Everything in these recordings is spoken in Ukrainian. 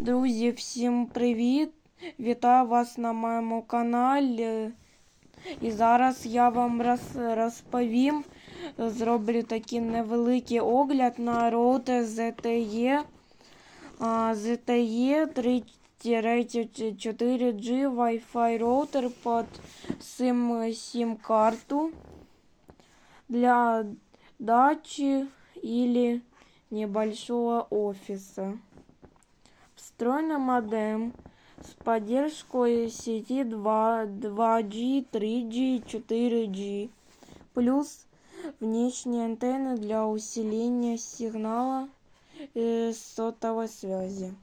Друзі, всім привіт! Вітаю вас на моєму каналі. І зараз я вам роз- розповім, зроблю такий невеликий огляд на роутер ZTE. ZTE 3-4G Wi-Fi роутер под SIM, SIM карту для дачи или небольшого офиса. Встроенный модем с поддержкой сети 2, 2G, 3G, 4G. Плюс внешние антенны для усиления сигнала э, сотовой связи.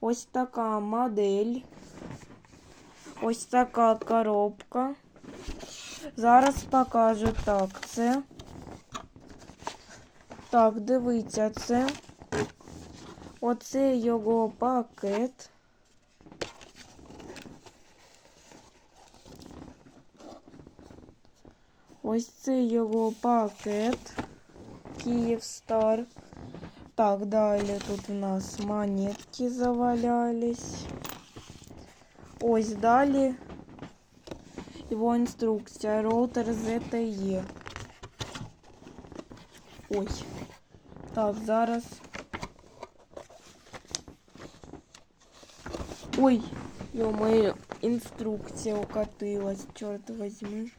Ось така модель. Ось така коробка. Зараз покажу так. Це. Так, дивіться, це. Оце його пакет. Ось це його пакет. Київстар. Так, далі тут у нас монетки завалялись. Ось далі його інструкція. Роутер ZTE. Ой. Так, зараз. Ой, ё-моё, инструкция укатилась, черт возьми.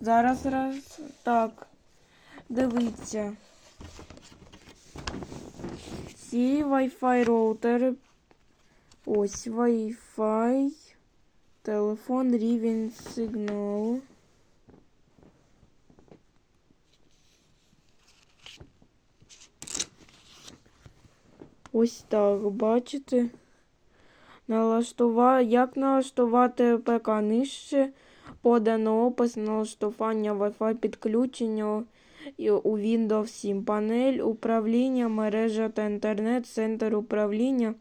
Зараз раз. Так. Дивіться. Ці Wi-Fi роутери. Ось Wi-Fi. Телефон рівень сигналу. Ось так, бачите? Налаштува... Як налаштувати ПК нижче? Подано опис налаштування Wi-Fi підключення у Windows 7. Панель управління, мережа та інтернет, центр управління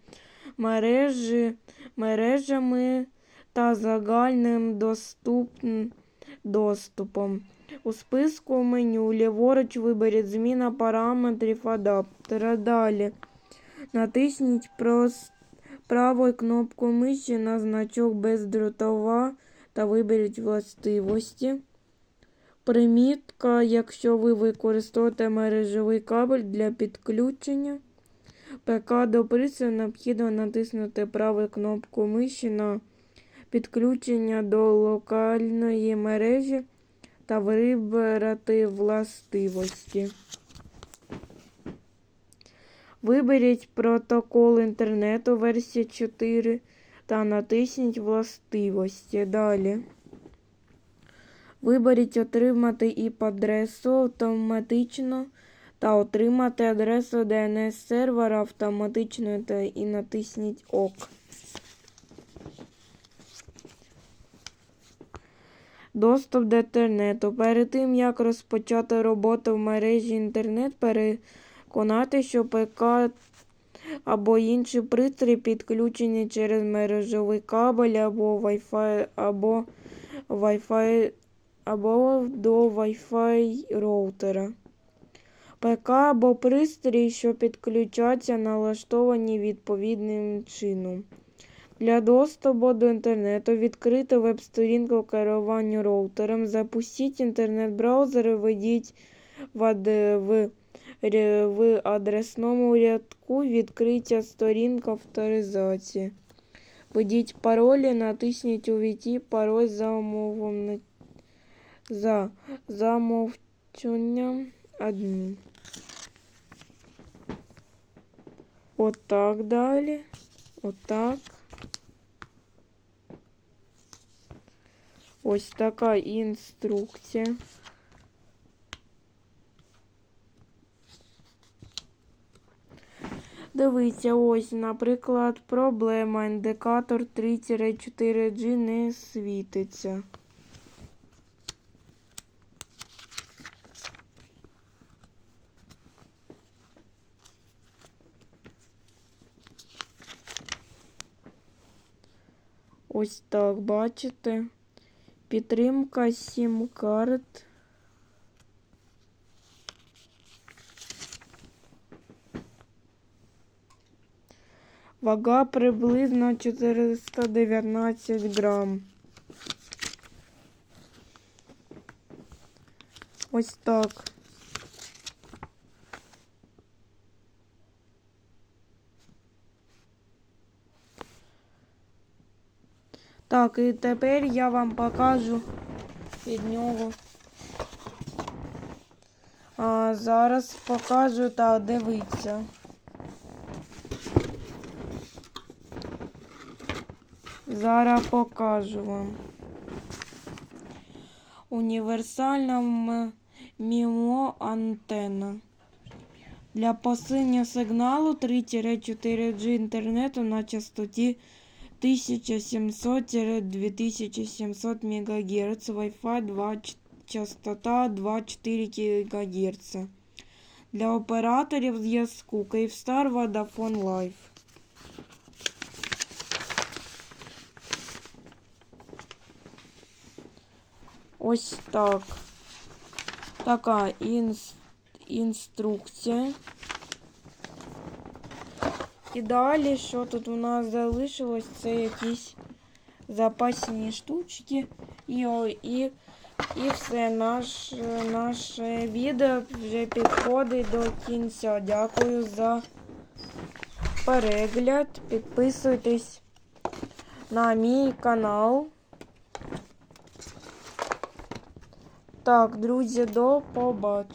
мережі, мережами та загальним доступ... доступом. У списку меню ліворуч виберіть зміна параметрів адаптера. Далі. Натисніть правою кнопку миші на значок бездротова та виберіть властивості. Примітка, якщо ви використовуєте мережевий кабель для підключення ПК до пристрою, необхідно натиснути правою кнопку миші на підключення до локальної мережі та вибрати властивості. Виберіть протокол інтернету версії 4 та натисніть властивості. Далі. Виберіть отримати ІП-адресу автоматично та отримати адресу DNS сервера автоматично та і натисніть ОК. Доступ до інтернету. Перед тим, як розпочати роботу в мережі інтернет, переконати, що ПК або інший пристрій підключені через мережевий кабель або Wi-Fi, або Wi-Fi, або до Wi-Fi роутера. ПК або пристрій, що підключаться, налаштовані відповідним чином. Для доступу до інтернету відкрити веб-сторінку керування роутером. Запустіть інтернет-браузер і введіть в. В... ря- в адресному рядку відкриття сторінка авторизації. Введіть паролі, натисніть увійти пароль за умовом за замовченням адмін. Отак далі. Отак. Ось така інструкція. Дивіться, ось, наприклад, проблема. Індикатор 3-4G не світиться. Ось так, бачите? Підтримка сім-карт. Вага приблизно 419 грам. Ось так. Так, і тепер я вам покажу від нього. А зараз покажу та дивіться. Зараз покажу вам. Універсальна мімо антенна. Для посилення сигналу 3-4G інтернету на частоті 1700-2700 МГц, Wi-Fi 2, ч- частота 2,4 ГГц. Для операторів зв'язку Kyivstar Vodafone Life. Ось так. Така інс... інструкція. І далі, що тут у нас залишилось, це якісь запасні штучки. І, о- і, і все, наш, наше відео вже підходить до кінця. Дякую за перегляд. Підписуйтесь на мій канал. Так, друзі, до побачення.